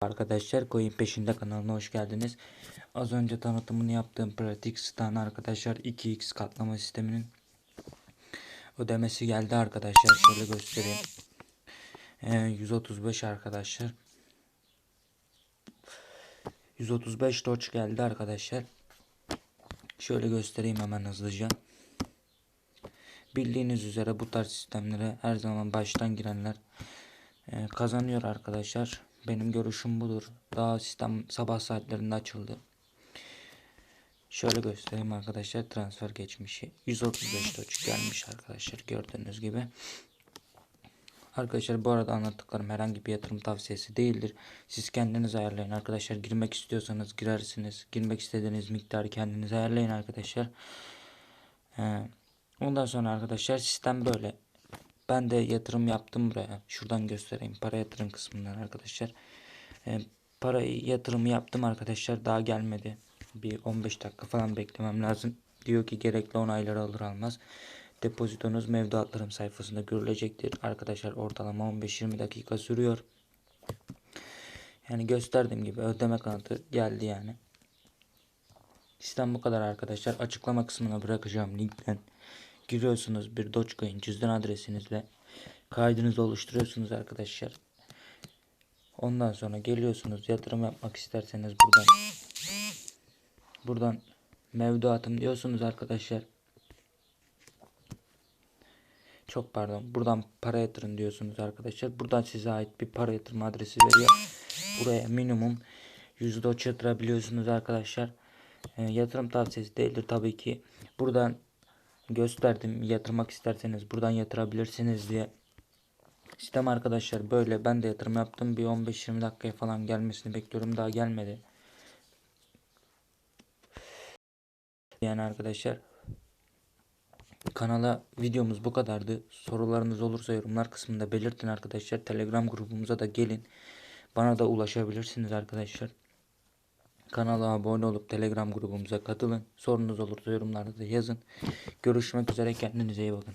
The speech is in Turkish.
Arkadaşlar Coin Peşinde kanalına hoş geldiniz. Az önce tanıtımını yaptığım pratik stan arkadaşlar 2x katlama sisteminin ödemesi geldi arkadaşlar. Şöyle göstereyim. Ee, 135 arkadaşlar. 135 torch geldi arkadaşlar. Şöyle göstereyim hemen hızlıca. Bildiğiniz üzere bu tarz sistemlere her zaman baştan girenler e, kazanıyor arkadaşlar. Benim görüşüm budur. Daha sistem sabah saatlerinde açıldı. Şöyle göstereyim arkadaşlar transfer geçmişi. 135 doç gelmiş arkadaşlar gördüğünüz gibi. Arkadaşlar bu arada anlattıklarım herhangi bir yatırım tavsiyesi değildir. Siz kendiniz ayarlayın arkadaşlar. Girmek istiyorsanız girersiniz. Girmek istediğiniz miktarı kendiniz ayarlayın arkadaşlar. Ee, ondan sonra arkadaşlar sistem böyle. Ben de yatırım yaptım buraya. Şuradan göstereyim. Para yatırım kısmından arkadaşlar. Ee, parayı yatırımı yaptım arkadaşlar. Daha gelmedi. Bir 15 dakika falan beklemem lazım. Diyor ki gerekli onayları alır almaz. Depozitonuz mevduatlarım sayfasında görülecektir. Arkadaşlar ortalama 15-20 dakika sürüyor. Yani gösterdiğim gibi ödeme kanıtı geldi yani. Sistem bu kadar arkadaşlar. Açıklama kısmına bırakacağım linkten. Giriyorsunuz bir Dogecoin cüzdan adresinizle. Kaydınızı oluşturuyorsunuz arkadaşlar. Ondan sonra geliyorsunuz yatırım yapmak isterseniz buradan buradan mevduatım diyorsunuz arkadaşlar. Çok pardon. Buradan para yatırın diyorsunuz arkadaşlar. Buradan size ait bir para yatırma adresi veriyor. Buraya minimum %3 yatırabiliyorsunuz arkadaşlar. E, yatırım tavsiyesi değildir tabii ki. Buradan gösterdim. Yatırmak isterseniz buradan yatırabilirsiniz diye. Sistem arkadaşlar böyle. Ben de yatırım yaptım. Bir 15-20 dakikaya falan gelmesini bekliyorum. Daha gelmedi. Yani arkadaşlar kanala videomuz bu kadardı. Sorularınız olursa yorumlar kısmında belirtin arkadaşlar. Telegram grubumuza da gelin. Bana da ulaşabilirsiniz arkadaşlar. Kanala abone olup Telegram grubumuza katılın. Sorunuz olursa yorumlarda da yazın. Görüşmek üzere kendinize iyi bakın.